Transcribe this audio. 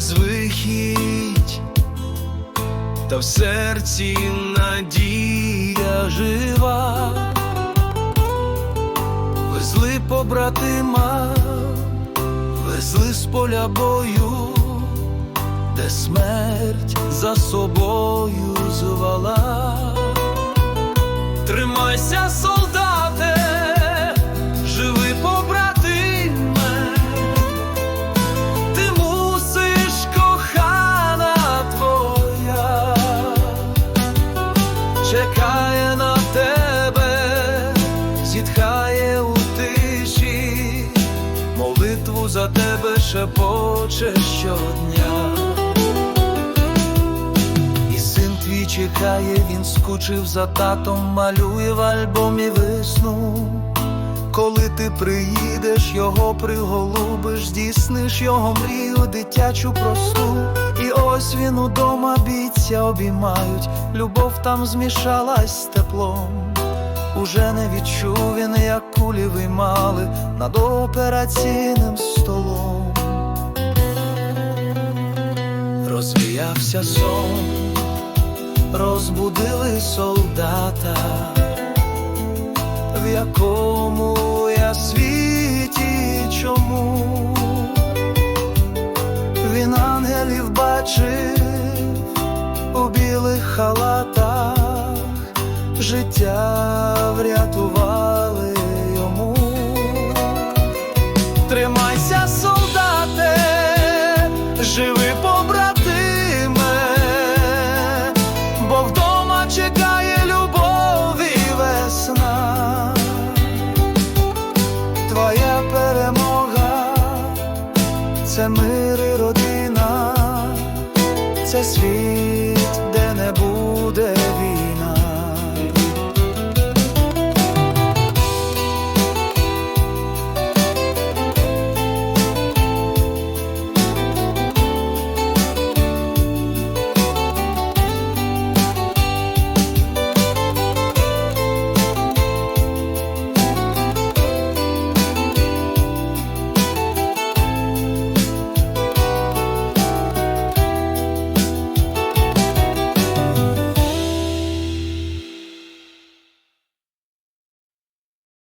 безвихідь, та в серці надія жива, везли побратима, везли з поля бою, де смерть за собою звала. Тримайся, солдате, чекає на тебе, зітхає у тиші, молитву за тебе шепоче щодня. І син твій чекає, він скучив за татом, малює в альбомі весну. Коли ти приїдеш, його приголубиш, здійсниш його мрію дитячу просту. І ось він удома бійця обіймають, любов там змішалась теплом. Уже не відчув він, як кулі виймали над операційним столом. Розвіявся сон, розбудили солдата, в якому я світі чому? Він ангелів бачив у білих халатах, життя врятували це мир і родина, це світ,